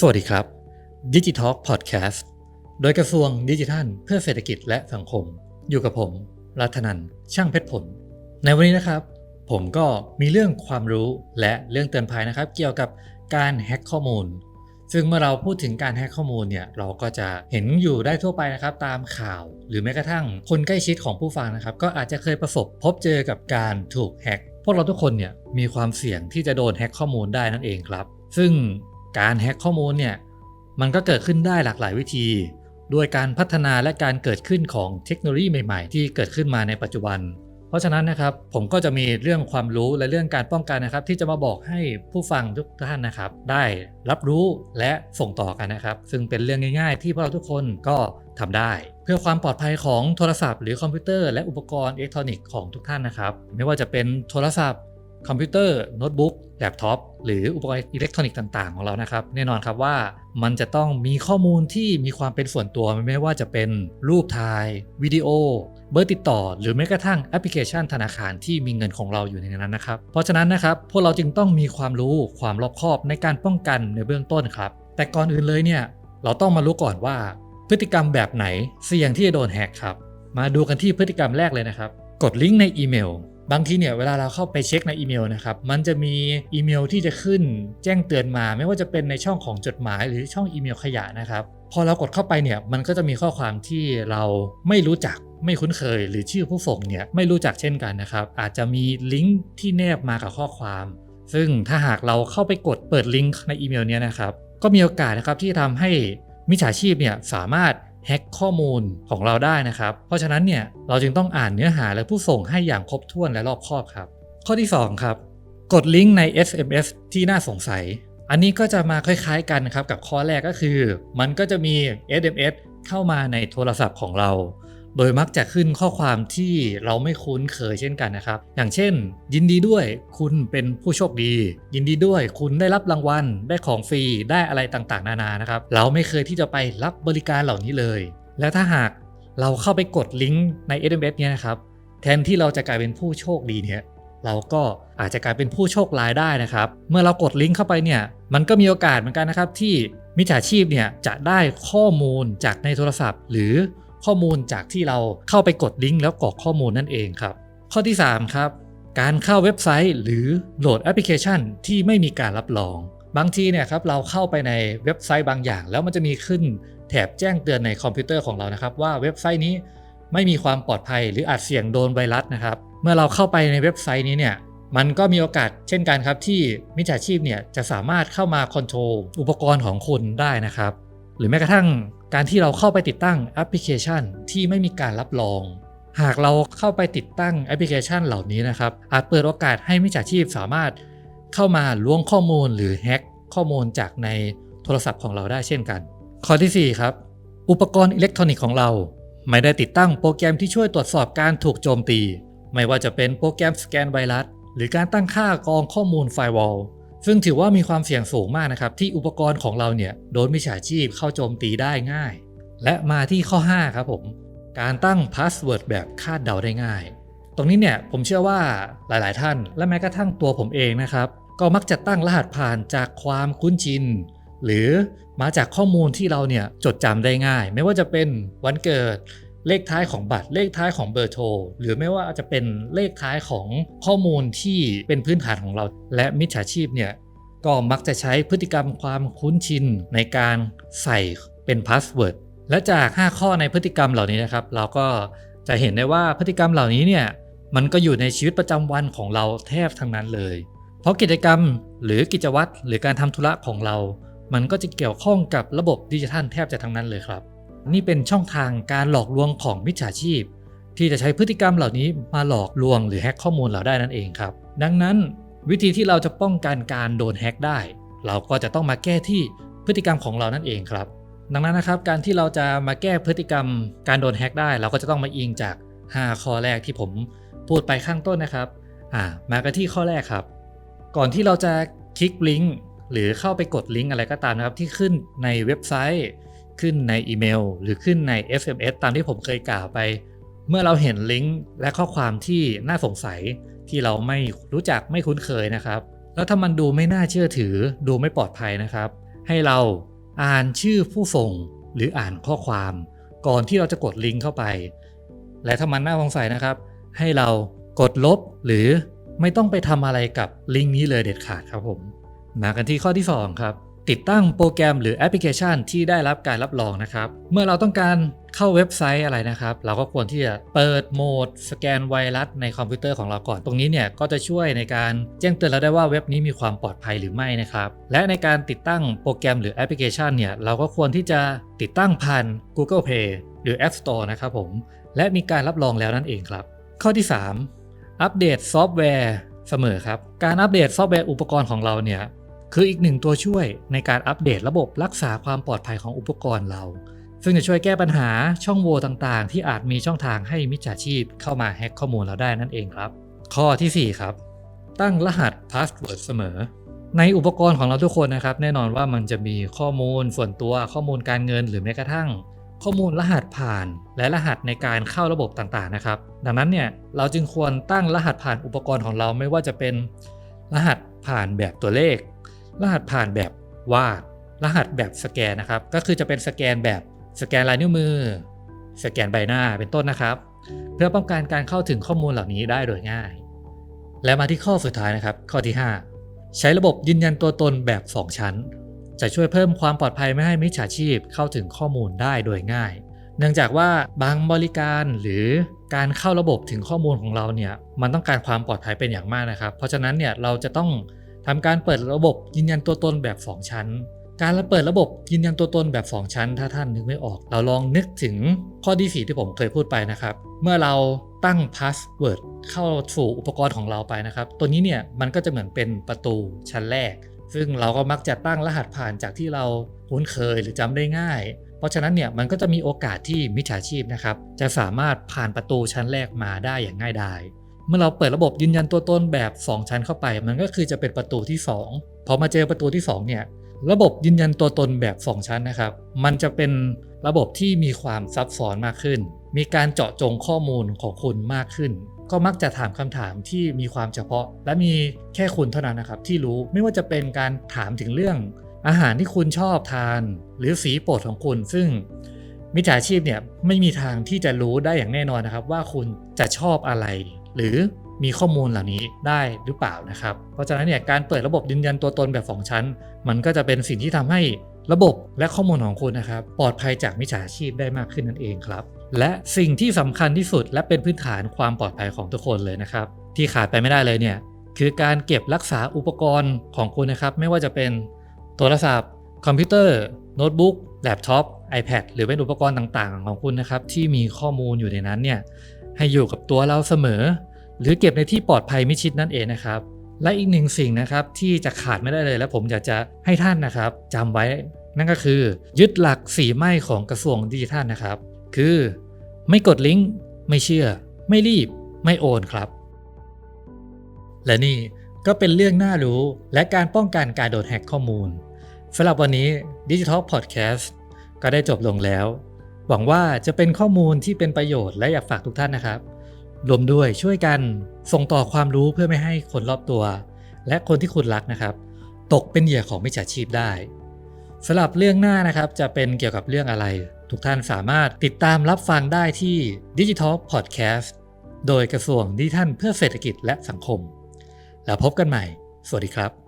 สวัสดีครับดิจิทัลพอดแคสต์โดยกระทรวงดิจิทัล เพื่อเศรษฐกิจและสังคม อยู่กับผม รัฐนันท์ช่างเพชรผล ในวันนี้นะครับ ผมก็มีเรื่องความรู้และเรื่องเตือนภัยนะครับ เกี่ยวกับการแฮ็กข้อมูล ซึ่งเมื่อเราพูดถึงการแฮ็กข้อมูลเนี่ยเราก็จะเห็นอยู่ได้ทั่วไปนะครับ ตามข่าว หรือแม้กระทั่งคนใกล้ชิดของผู้ฟังนะครับ ก็อาจจะเคยประสบพบเจอกับการถูกแฮ็กพวกเราทุกคนเนี่ยมีความเสี่ยงที่จะโดนแฮ็กข้อมูลได้นั่นเองครับ ซึ่ง การแฮ็กข้อมูลเนี่ยมันก็เกิดขึ้นได้หลากหลายวิธี ด้วยการพัฒนาและการเกิดขึ้นของเทคโนโลยีใหม่ๆ ที่เกิดขึ้นมาในปัจจุบัน เพราะฉะนั้นนะครับผมก็จะมีเรื่องความรู้และเรื่องการป้องกันนะครับ ที่จะมาบอกให้ผู้ฟังทุกท่านนะครับ ได้รับรู้และส่งต่อกันนะครับ ซึ่งเป็นเรื่องง่าย ๆ ที่พวกเราทุกคนก็ทำได้ เพื่อความปลอดภัยของโทรศัพท์หรือคอมพิวเตอร์และอุปกรณ์อิเล็กทรอนิกส์ของทุกท่านนะครับ ไม่ว่าจะเป็นโทรศัพท์ คอมพิวเตอร์โน้ตบุ๊กแล็ปท็อปหรืออุปกรณ์อิเล็กทรอนิกส์ต่าง ๆ ของเรานะครับ แน่นอนครับว่ามันจะต้องมีข้อมูลที่มีความเป็นส่วนตัวไม่ว่าจะเป็นรูปถ่ายวิดีโอ เบอร์ติดต่อ หรือแม้กระทั่งแอปพลิเคชันธนาคารที่มีเงินของเราอยู่ในนั้นนะครับ เพราะฉะนั้นนะครับพวกเราจึงต้องมีความรู้ความรอบคอบในการป้องกันในเบื้องต้นครับ แต่ก่อนอื่นเลยเนี่ยเราต้องมารู้ก่อนว่า พฤติกรรมแบบไหนเสี่ยงที่จะโดนแฮกครับ มาดูกันที่พฤติกรรมแรกเลยนะครับ กดลิงก์ในอีเมล บางทีเนี่ยเวลาเราเข้าไปเช็คในอีเมลนะครับมันจะมีอีเมลที่จะขึ้นแจ้งเตือนมา ไม่ว่าจะเป็นในช่องของจดหมายหรือช่องอีเมลขยะนะครับพอเรากดเข้าไปเนี่ยมันก็จะมีข้อความที่เราไม่รู้จักไม่คุ้นเคย หรือชื่อผู้ส่งเนี่ยไม่รู้จักเช่นกันนะครับ อาจจะมีลิงก์ที่แนบมากับข้อความ ซึ่งถ้าหากเราเข้าไปกดเปิดลิงก์ในอีเมลเนี้ยนะครับก็มีโอกาสนะครับที่ทำให้มิจฉาชีพเนี่ยสามารถ แฮ็กข้อมูลของเราได้นะครับ เพราะฉะนั้นเนี่ยเราจึงต้องอ่านเนื้อหาและผู้ส่งให้อย่างครบถ้วนและรอบคอบครับ ข้อที่ 2 ครับ กดลิงก์ใน SMS ที่น่าสงสัย อันนี้ก็จะมาคล้ายๆกันครับกับข้อแรกก็คือ มันก็จะมี SMS เข้ามาในโทรศัพท์ของเรา โดยมักจะขึ้นข้อความที่เราไม่คุ้นเคยเช่นกันนะครับ อย่างเช่น ยินดีด้วยคุณเป็นผู้โชคดี ยินดีด้วยคุณได้รับรางวัล ได้ของฟรีได้อะไรต่างๆ นานานะครับ เราไม่เคยที่จะไปรับบริการเหล่านี้เลย แล้วถ้าหากเราเข้าไปกดลิงก์ใน SMS เนี่ยนะครับแทนที่เราจะกลายเป็นผู้โชคดีเนี่ยเราก็อาจจะกลายเป็นผู้โชคร้ายได้นะครับ เมื่อเรากดลิงก์เข้าไปเนี่ย มันก็มีโอกาสเหมือนกันนะครับที่มิจฉาชีพเนี่ยจะได้ข้อมูลจากในโทรศัพท์ หรือ ข้อมูลจากที่เราเข้าไปกดลิงก์แล้วกรอกข้อมูลนั่นเองครับ ข้อที่ 3 ครับ การเข้าเว็บไซต์ หรือโหลดแอปพลิเคชันที่ไม่มีการรับรอง บางทีเนี่ยครับเราเข้าไปในเว็บไซต์บางอย่าง แล้วมันจะมีขึ้นแถบแจ้งเตือนในคอมพิวเตอร์ของเรานะครับ ว่าเว็บไซต์นี้ไม่มีความปลอดภัย หรืออาจเสี่ยงโดนไวรัสนะครับ เมื่อเราเข้าไปในเว็บไซต์นี้เนี่ยมันก็มีโอกาสเช่นกันครับที่มิจฉาชีพเนี่ยจะสามารถเข้ามาคอนโทรลอุปกรณ์ของคุณได้นะครับ หรือแม้กระทั่ง การที่เราเข้าไปติดตั้งแอปพลิเคชันที่ไม่มีการรับรอง หากเราเข้าไปติดตั้งแอปพลิเคชันเหล่านี้นะครับ อาจเปิดโอกาสให้มิจฉาชีพสามารถเข้ามาล้วงข้อมูลหรือแฮ็กข้อมูลจากในโทรศัพท์ของเราได้เช่นกัน ข้อทีสี่4 ครับ อุปกรณ์อิเล็กทรอนิกส์ของเรา ไม่ได้ติดตั้งโปรแกรมที่ช่วยตรวจสอบการถูกโจมตี ไม่ว่าจะเป็นโปรแกรมสแกนไวรัสหรือการตั้งค่ากรองข้อมูลไฟวอล ซึ่งถือว่ามีความเสี่ยงสูงมากนะครับ ที่อุปกรณ์ของเราเนี่ยโดนมิจฉาชีพเข้าโจมตีได้ง่าย และมาที่ข้อ 5 ครับผม การตั้งพาสเวิร์ดแบบคาดเดาได้ง่าย ตรงนี้เนี่ยผมเชื่อว่าหลาย ๆ ท่าน และแม้กระทั่งตัวผมเองนะครับ ก็มักจะตั้งรหัสผ่านจากความคุ้นชิน หรือมาจากข้อมูลที่เราเนี่ยจดจำได้ง่าย ไม่ว่าจะเป็นวันเกิด เลขท้ายของบัตร เลขท้ายของเบอร์โทร หรือไม่ว่าจะเป็นเลขท้ายของข้อมูลที่เป็นพื้นฐานของเรา และมิจฉาชีพเนี่ยก็มักจะใช้พฤติกรรมความคุ้นชินในการใส่เป็นพาสเวิร์ดและจาก 5 ข้อในพฤติกรรมเหล่านี้นะครับ เราก็จะเห็นได้ว่าพฤติกรรมเหล่านี้เนี่ยมันก็อยู่ในชีวิตประจำวันของเราแทบทั้งนั้นเลย เพราะกิจกรรมหรือกิจวัตรหรือการทำธุระของเรา มันก็จะเกี่ยวข้องกับระบบดิจิทัลแทบจะทั้งนั้นเลยครับ นี่เป็นช่องทางการหลอกลวงของมิจฉาชีพ ที่จะใช้พฤติกรรมเหล่านี้มาหลอกลวงหรือแฮ็กข้อมูลเราได้นั่นเองครับ ดังนั้นวิธีที่เราจะป้องกันการโดนแฮ็กได้ เราก็จะต้องมาแก้ที่พฤติกรรมของเรานั่นเองครับ ดังนั้นนะครับการที่เราจะมาแก้พฤติกรรมการโดนแฮ็กได้ เราก็จะต้องมาอิงจาก 5 ข้อแรกที่ผมพูดไปข้างต้นนะครับอ่ามากันที่ข้อแรกครับ ก่อนที่เราจะคลิกลิงก์หรือเข้าไปกดลิงก์อะไรก็ตามนะครับที่ขึ้นในเว็บไซต์ ขึ้นในอีเมล หรือขึ้นใน SMS ตามที่ผมเคยกล่าวไป เมื่อเราเห็นลิงก์และข้อความที่น่าสงสัยที่เราไม่รู้จักไม่คุ้นเคยนะครับ แล้วถ้ามันดูไม่น่าเชื่อถือ ดูไม่ปลอดภัยนะครับ ให้เราอ่านชื่อผู้ส่งหรืออ่านข้อความ ก่อนที่เราจะกดลิงก์เข้าไป และถ้ามันน่าสงสัยนะครับ ให้เรากดลบหรือไม่ต้องไปทำอะไรกับลิงก์นี้เลยเด็ดขาดครับผม มากันที่ข้อที่ 2 ครับ ติดตั้งโปรแกรมหรือแอปพลิเคชันที่ได้รับการรับรองนะครับ เมื่อเราต้องการเข้าเว็บไซต์อะไรนะครับ เราก็ควรที่จะเปิดโหมด สแกนไวรัสในคอมพิวเตอร์ของเราก่อน ตรงนี้เนี่ยก็จะช่วยในการแจ้งเตือนเราได้ว่าเว็บนี้มีความปลอดภัยหรือไม่นะครับ และในการติดตั้งโปรแกรมหรือแอปพลิเคชันเนี่ยเราก็ควรที่จะติดตั้งผ่าน Google Play หรือ App Store นะครับผม และมีการรับรองแล้วนั่นเองครับ ข้อที่ 3 อัปเดตซอฟต์แวร์เสมอครับ การอัปเดตซอฟต์แวร์อุปกรณ์ของเราเนี่ย คืออีกหนึ่งตัวช่วยในการอัปเดตระบบรักษาความปลอดภัยของอุปกรณ์เรา ซึ่งจะช่วยแก้ปัญหาช่องโหว่ต่างๆ ที่อาจมีช่องทางให้มิจฉาชีพเข้ามาแฮ็กข้อมูลเราได้นั่นเองครับ ข้อทีสี่ 4 ครับ ตั้งรหัสพาสเวิร์ดเสมอ ในอุปกรณ์ของเราทุกคนนะครับ แน่นอนว่ามันจะมีข้อมูลส่วนตัวข้อมูลการเงินหรือแม้กระทั่ง ข้อมูลรหัสผ่าน และรหัสในการเข้าระบบต่างๆนะครับ ดังนั้นเนี่ยเราจึงควรตั้งรหัสผ่านอุปกรณ์ของเราไม่ว่าจะเป็นรหัสผ่านแบบตัวเลข รหัสผ่านแบบวาด รหัสแบบสแกนนะครับ ก็คือจะเป็นสแกนแบบสแกนลายนิ้วมือ สแกนใบหน้าเป็นต้นนะครับ เพื่อป้องกันการเข้าถึงข้อมูลเหล่านี้ได้โดยง่าย และมาที่ข้อสุดท้ายนะครับ ข้อที่ 5 ใช้ระบบยืนยันตัวตนแบบ 2 ชั้น จะช่วยเพิ่มความปลอดภัยไม่ให้มิจฉาชีพเข้าถึงข้อมูลได้โดยง่าย เนื่องจากว่าบางบริการหรือการเข้าระบบถึงข้อมูลของเราเนี่ยมันต้องการความปลอดภัยเป็นอย่างมากนะครับ เพราะฉะนั้นเนี่ยเราจะต้อง ทำการเปิดระบบยืนยันตัวตนแบบ 2 ชั้น การเปิดระบบยืนยันตัวตนแบบ 2 ชั้น ถ้าท่านนึกไม่ออก เราลองนึกถึงข้อที่ 4 ที่ผมเคยพูดไปนะครับ เมื่อเราตั้งพาสเวิร์ดเข้าสู่อุปกรณ์ของเราไปนะครับ ตัวนี้เนี่ยมันก็จะเหมือนเป็นประตูชั้นแรก ซึ่งเราก็มักจะตั้งรหัสผ่านจากที่เราคุ้นเคยหรือจำได้ง่ายเพราะฉะนั้นเนี่ยมันก็จะมีโอกาสที่มิจฉาชีพนะครับจะสามารถผ่านประตูชั้นแรกมาได้อย่างง่ายดาย เมื่อเราเปิดระบบยืนยันตัวตนแบบ 2 ชั้นเข้าไป มันก็คือจะเป็นประตูที่ 2 พอมาเจอประตูที่ 2 เนี่ย ระบบยืนยันตัวตนแบบ 2 ชั้นนะครับ มันจะเป็นระบบที่มีความซับซ้อนมากขึ้น มีการเจาะจงข้อมูลของคุณมากขึ้น ก็มักจะถามคำถามที่มีความเฉพาะ และมีแค่คุณเท่านั้นนะครับ ที่รู้ไม่ว่าจะเป็นการถามถึงเรื่อง อาหารที่คุณชอบทาน หรือสีโปรดของคุณ ซึ่งมิจฉาชีพเนี่ยไม่มีทางที่จะรู้ได้อย่างแน่นอนนะครับ ว่าคุณจะชอบอะไร หรือมีข้อมูลเหล่านี้ได้หรือเปล่านะครับ เพราะฉะนั้นเนี่ยการเปิดระบบยืนยันตัวตนแบบ 2 ชั้น มันก็จะเป็นสิ่งที่ทำให้ระบบและข้อมูลของคุณนะครับ ปลอดภัยจากมิจฉาชีพได้มากขึ้นนั่นเองครับ และสิ่งที่สำคัญที่สุดและเป็นพื้นฐานความปลอดภัยของทุกคนเลยนะครับ ที่ขาดไปไม่ได้เลยเนี่ยคือการเก็บรักษาอุปกรณ์ของคุณนะครับ ไม่ว่าจะเป็นโทรศัพท์ คอมพิวเตอร์โน้ตบุ๊กแล็ปท็อป iPad หรือเป็นอุปกรณ์ต่างๆ ของคุณนะครับที่มีข้อมูลอยู่ในนั้นเนี่ยให้อยู่กับตัวเราเสมอ หรือเก็บในที่ปลอดภัยมิชิดนั่นเองนะครับ และอีกหนึ่งสิ่งนะครับที่จะขาดไม่ได้เลยและผมอยากจะให้ท่านนะครับจำไว้นั่นก็คือ ยึดหลักสีไม้ของกระทรวงดิจิทัลนะครับ คือ ไม่กดลิงก์ไม่เชื่อ ไม่รีบ ไม่โอนครับ และนี่ก็เป็นเรื่องน่ารู้และการป้องกันการโดนแฮกข้อมูลสำหรับวันนี้ Digital Podcast ก็ได้จบลงแล้ว หวังว่าจะเป็นข้อมูลที่เป็นประโยชน์และอยากฝากทุกท่านนะครับ รวมด้วยช่วยกันส่งต่อความรู้เพื่อไม่ให้คนรอบตัว และคนที่คุณรักนะครับ ตกเป็นเหยื่อของมิจฉาชีพได้สำหรับเรื่องหน้านะครับจะเป็นเกี่ยวกับเรื่องอะไร ทุกท่านสามารถติดตามรับฟังได้ที่ Digital Podcast โดยกระทรวงดิจิทัลเพื่อเศรษฐกิจและสังคม แล้วพบกันใหม่ สวัสดีครับ